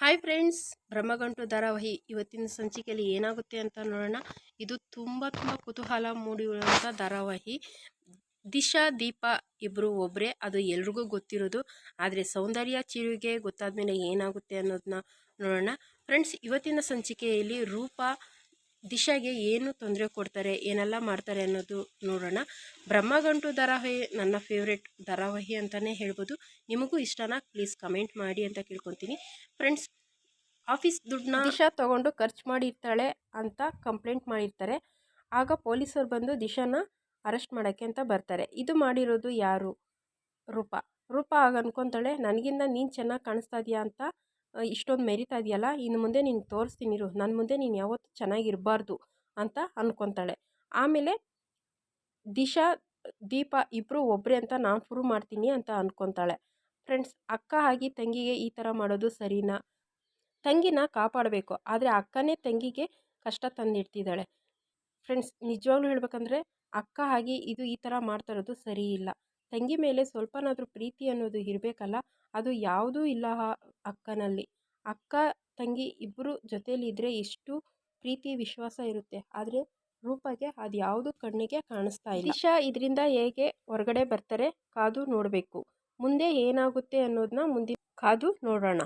Hi friends Brahmagantu ಧಾರಾವಾಹಿ ಇವತ್ತಿನ ಸಂಚಿಕೆಯಲ್ಲಿ ಏನಾಗುತ್ತೆ ಅಂತ ನೋಡೋಣ. ಇದು ತುಂಬ ತುಂಬ ಕುತೂಹಲ ಮೂಡಿರುವಂಥ ಧಾರಾವಾಹಿ. ದಿಶಾ, ದೀಪ ಇಬ್ಬರು ಒಬ್ಬರೇ ಅದು ಎಲ್ರಿಗೂ ಗೊತ್ತಿರೋದು. ಆದರೆ ಸೌಂದರ್ಯ ಚಿರುಗೆ ಗೊತ್ತಾದ ಮೇಲೆ ಏನಾಗುತ್ತೆ ಅನ್ನೋದನ್ನ ನೋಡೋಣ. ಫ್ರೆಂಡ್ಸ್ ಇವತ್ತಿನ ಸಂಚಿಕೆಯಲ್ಲಿ ರೂಪ ದಿಶಾಗೆ ಏನು ತೊಂದರೆ ಕೊಡ್ತಾರೆ, ಏನೆಲ್ಲ ಮಾಡ್ತಾರೆ ಅನ್ನೋದು ನೋಡೋಣ. ಬ್ರಹ್ಮಗಂಟು ಧಾರಾವಾಹಿ ನನ್ನ ಫೇವ್ರೆಟ್ ಧಾರಾವಾಹಿ ಅಂತಲೇ ಹೇಳ್ಬೋದು. ನಿಮಗೂ ಇಷ್ಟನ? ಪ್ಲೀಸ್ ಕಮೆಂಟ್ ಮಾಡಿ ಅಂತ ಕೇಳ್ಕೊತೀನಿ. ಫ್ರೆಂಡ್ಸ್ ಆಫೀಸ್ ದುಡ್ಡನ್ನ ದಿಶಾ ತೊಗೊಂಡು ಖರ್ಚು ಮಾಡಿರ್ತಾಳೆ ಅಂತ ಕಂಪ್ಲೇಂಟ್ ಮಾಡಿರ್ತಾರೆ. ಆಗ ಪೊಲೀಸರು ಬಂದು ದಿಶಾನ ಅರೆಸ್ಟ್ ಮಾಡೋಕ್ಕೆ ಅಂತ ಬರ್ತಾರೆ. ಇದು ಮಾಡಿರೋದು ಯಾರು? ರೂಪ. ರೂಪ ಆಗ ಅನ್ಕೊತಾಳೆ, ನನಗಿಂತ ನೀನು ಚೆನ್ನಾಗಿ ಕಾಣಿಸ್ತಾ ಇದೆಯಾ? ಅಂತ ಇಷ್ಟೊಂದು ಮೆರಿತಾ ಇದೆಯಲ್ಲ, ಇನ್ನು ಮುಂದೆ ನೀನು ತೋರಿಸ್ತೀನಿ ಇರು. ನನ್ನ ಮುಂದೆ ನೀನು ಯಾವತ್ತೂ ಚೆನ್ನಾಗಿರಬಾರ್ದು ಅಂತ ಅಂದ್ಕೊತಾಳೆ ಆಮೇಲೆ ದಿಶಾ, ದೀಪ ಇಬ್ಬರು ಒಬ್ಬರೇ ಅಂತ ನಾನು ಪ್ರೂವ್ ಮಾಡ್ತೀನಿ ಅಂತ ಅಂದ್ಕೊತಾಳೆ ಫ್ರೆಂಡ್ಸ್, ಅಕ್ಕ ಆಗಿ ತಂಗಿಗೆ ಈ ಥರ ಮಾಡೋದು ಸರಿನಾ? ತಂಗಿನ ಕಾಪಾಡಬೇಕು, ಆದರೆ ಅಕ್ಕನೇ ತಂಗಿಗೆ ಕಷ್ಟ ತಂದಿಡ್ತಿದ್ದಾಳೆ. ಫ್ರೆಂಡ್ಸ್, ನಿಜವಾಗ್ಲೂ ಹೇಳ್ಬೇಕಂದ್ರೆ ಅಕ್ಕ ಆಗಿ ಇದು ಈ ಥರ ಮಾಡ್ತಾ ಇರೋದು ಸರಿ ಇಲ್ಲ ತಂಗಿ ಮೇಲೆ ಸ್ವಲ್ಪನಾದರೂ ಪ್ರೀತಿ ಅನ್ನೋದು ಇರಬೇಕಲ್ಲ, ಅದು ಯಾವುದೂ ಇಲ್ಲ ಅಕ್ಕನಲ್ಲಿ. ಅಕ್ಕ, ತಂಗಿ ಇಬ್ಬರು ಜೊತೇಲಿದ್ದರೆ ಎಷ್ಟು ಪ್ರೀತಿ, ವಿಶ್ವಾಸ ಇರುತ್ತೆ. ಆದರೆ ರೂಪಗೆ ಅದು ಯಾವುದು ಕಣ್ಣಿಗೆ ಕಾಣಿಸ್ತಾ ಇಲ್ಲ. ದಿಶಾ ಇದರಿಂದ ಹೇಗೆ ಹೊರಗಡೆ ಬರ್ತಾರೆ ಕಾದು ನೋಡಬೇಕು. ಮುಂದೆ ಏನಾಗುತ್ತೆ ಅನ್ನೋದನ್ನ ಮುಂದೆ ಕಾದು ನೋಡೋಣ.